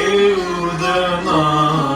the sevdana.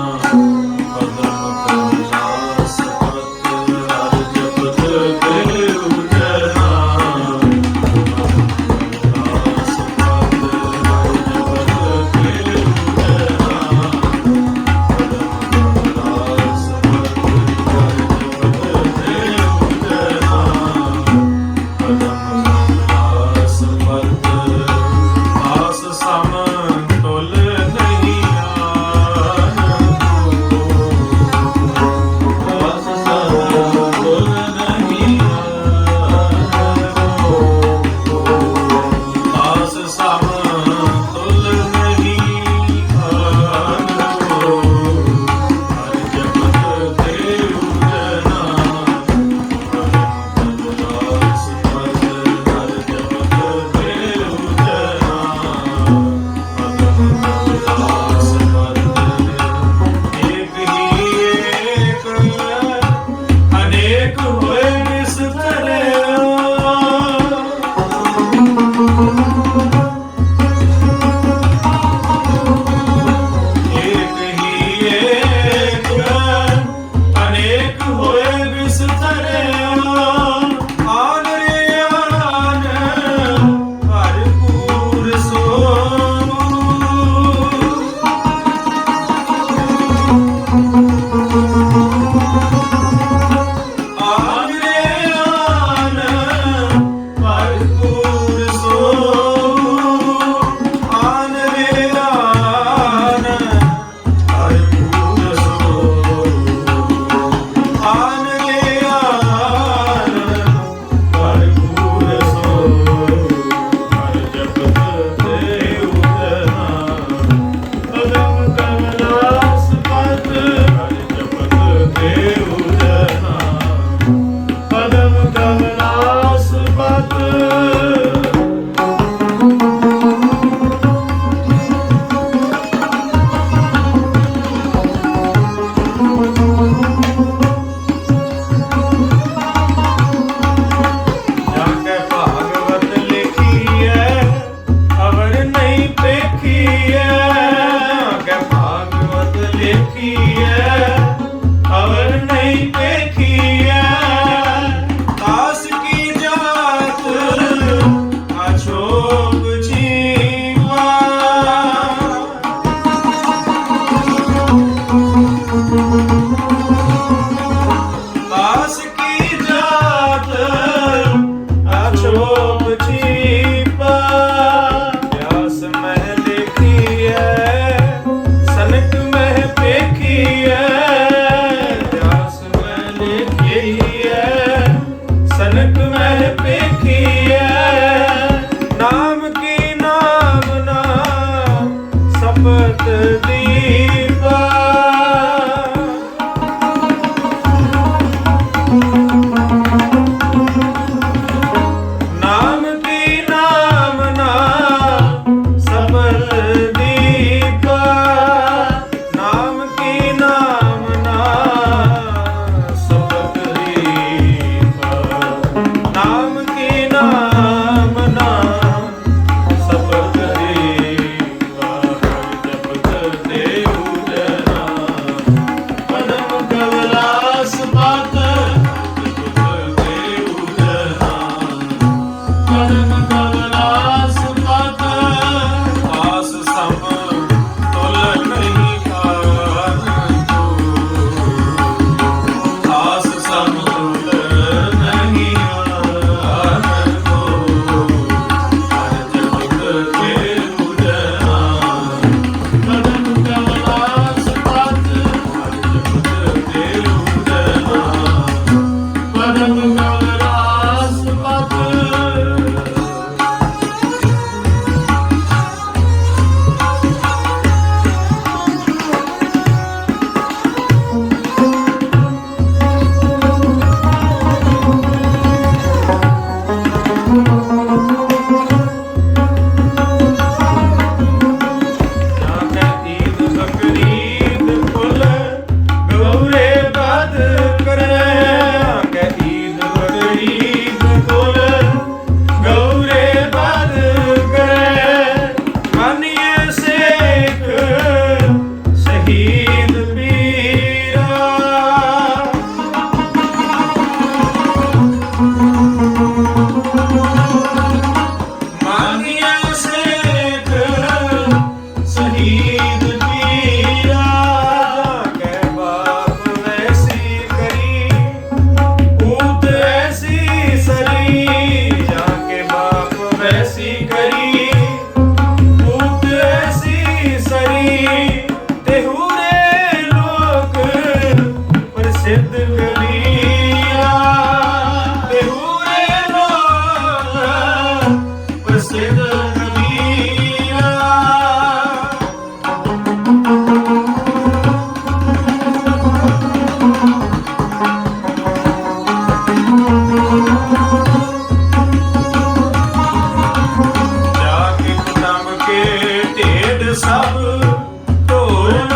Oh,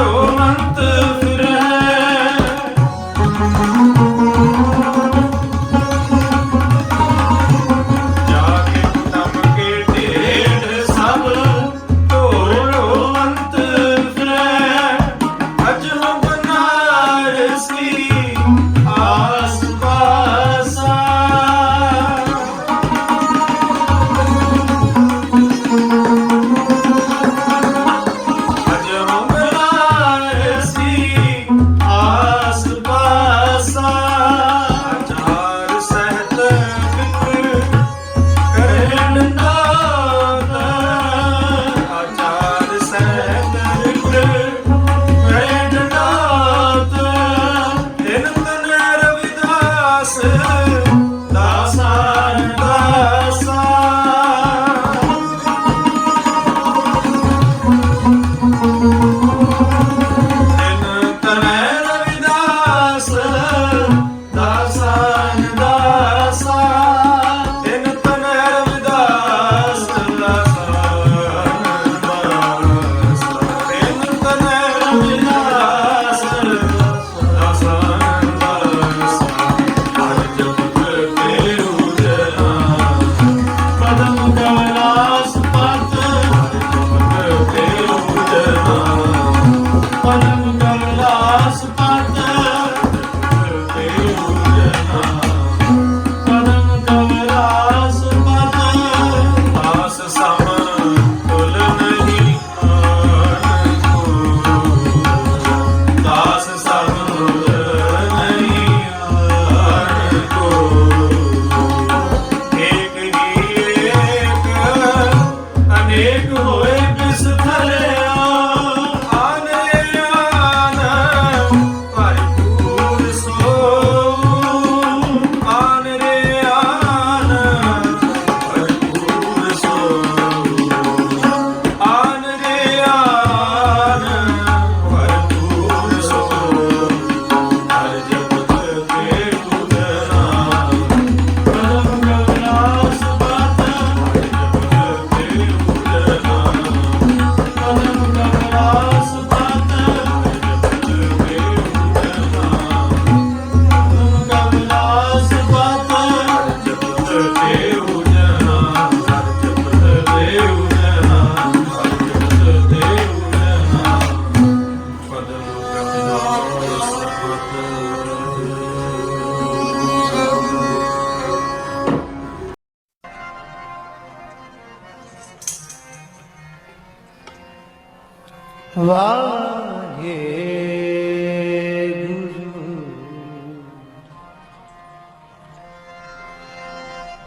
Waheguru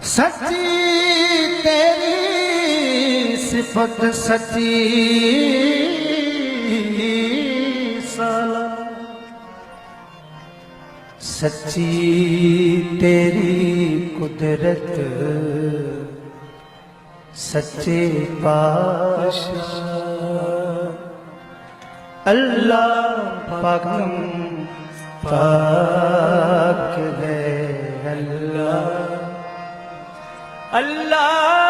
ਸੱਚੀ ਤੇਰੀ ਸਿਫਤ ਸੱਚੀ ਸਲਾ ਸੱਚੀ ਤੇਰੀ ਕੁਦਰਤ ਸੱਚੇ ਪਾਤਸ਼ਾਹ अल्लाह पाकम पाक है अल्लाह अल्लाह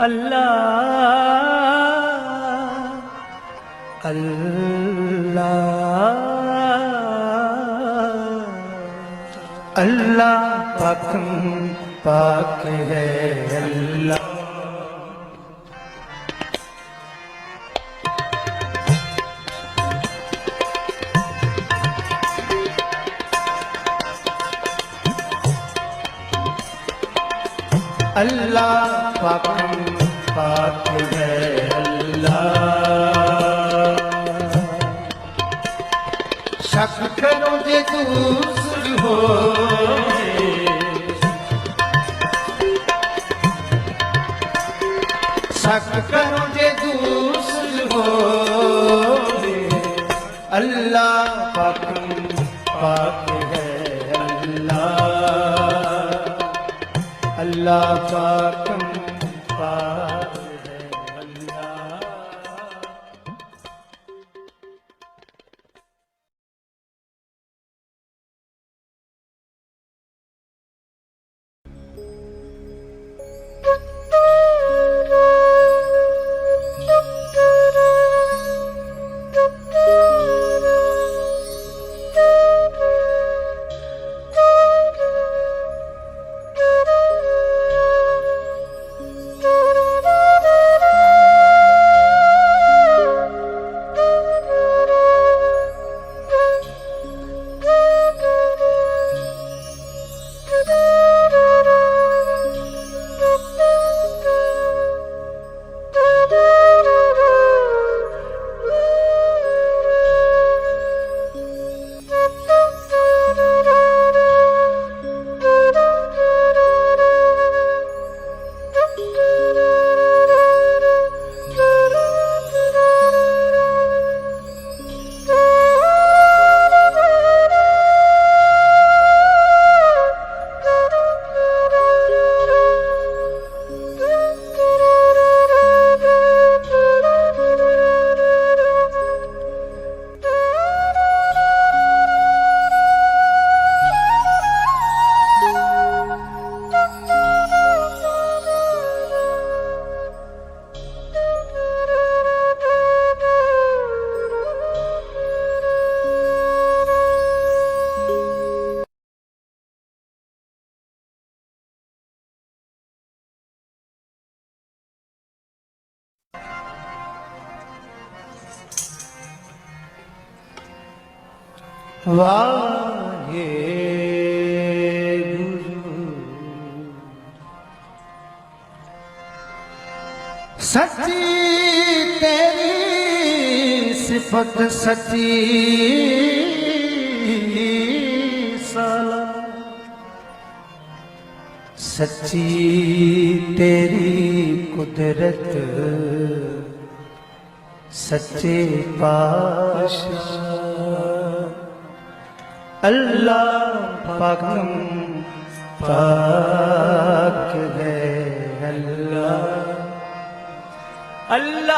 அல்லாஹ். அல்லாஹ். அல்லாஹ். பக்கம் பாக்கு அல்லாஹ். ਅੱਲਾ ਪਾਕੀ ਪਾਕ ਹੈ ਅੱਲਾ ਸ਼ੱਕ ਕਰੋ ਜੇ ਦੂਸਰ ਹੋਏ ਸ਼ੱਕ ਕਰੋ अल्लाह अल्लाह ਵਾਹਿਗੁਰੂ ਸੱਚੀ ਤੇਰੀ ਸਿਫਤ ਸੱਚੀ ਸਲਾ ਸੱਚੀ ਤੇਰੀ ਕੁਦਰਤ ਸੱਚੇ അല്ലാം പകലും അല്ല അല്ല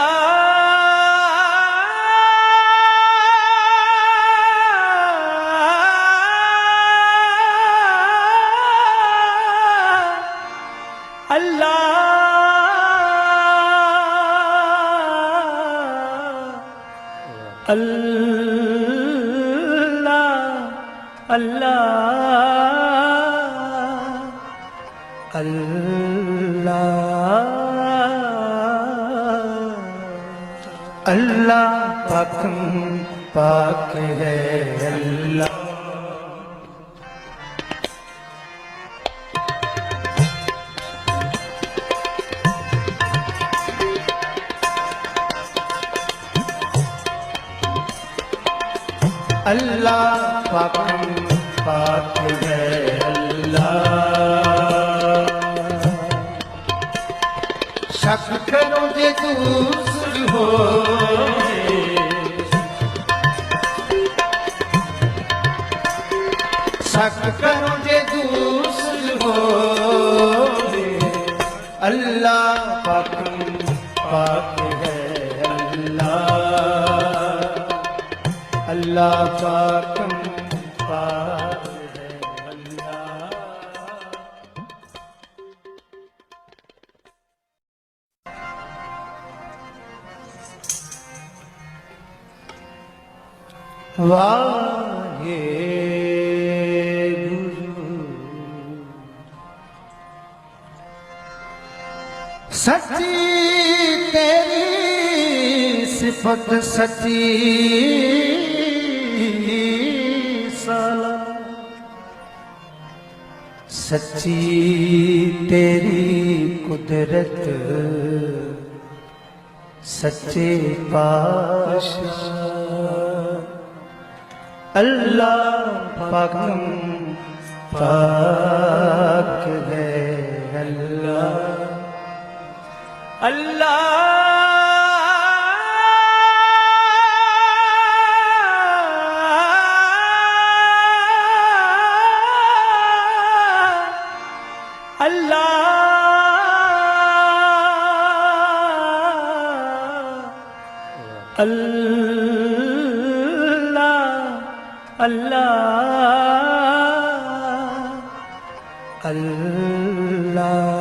അല്ല അല്ല அல்லாஹ் அல்லாஹ் அல்லாஹ் பக்கம் பாக்குகிறே அல்லாஹ் ਅੱਲਾ ਪਾਕਮ ਪਾਕ ਹੈ ਅੱਲਾ ਸ਼ੱਕ ਕਰੋ ਜੇ ਦੂਸਰ ਹੋਏ ਸ਼ੱਕ ਕਰੋ ਜੇ ਅੱਲਾ ਪਾਕ ਪਾਕ ਹੈ ਅੱਲਾ ਵਾਹੇ ਗੁਰੂ ਸੱਚੀ ਤੇਰੀ ਸਿਫਤ ਸੱਚੀ सच्ची तेरी कुदरत सच्चे पाश अल्लाह पाकम पाक है अल्लाह अल्लाह அல்லாஹ் அல்லாஹ் அல்லாஹ்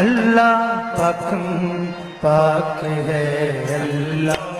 اللہ پاک پاک ہے اللہ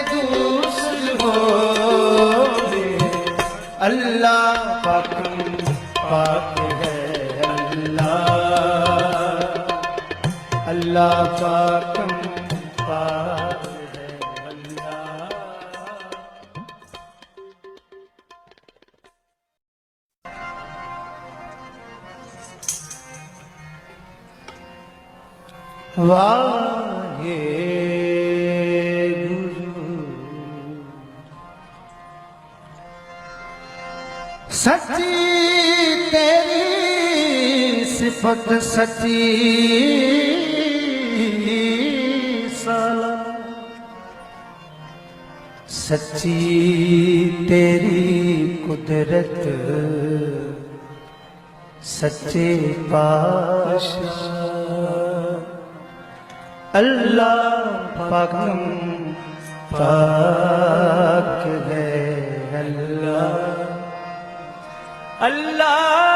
ਬੰਦਾ ਪਾਕੰ ਪਾਸ ਹੈ ਬੰਦਾ ਵਾਹੇ ਗੁਰੂ। ਸੱਚੀ ਤੇਰੀ ਸਿਫਤ ਸੱਚੀ ਸੱਚੀ ਤੇਰੀ ਕੁਦਰਤ ਸੱਚੇ ਪਾਸ਼ਾ ਅੱਲਾ ਪਾਕਮ ਪਾਕ ਹੈ ਅੱਲਾ। ਅੱਲਾ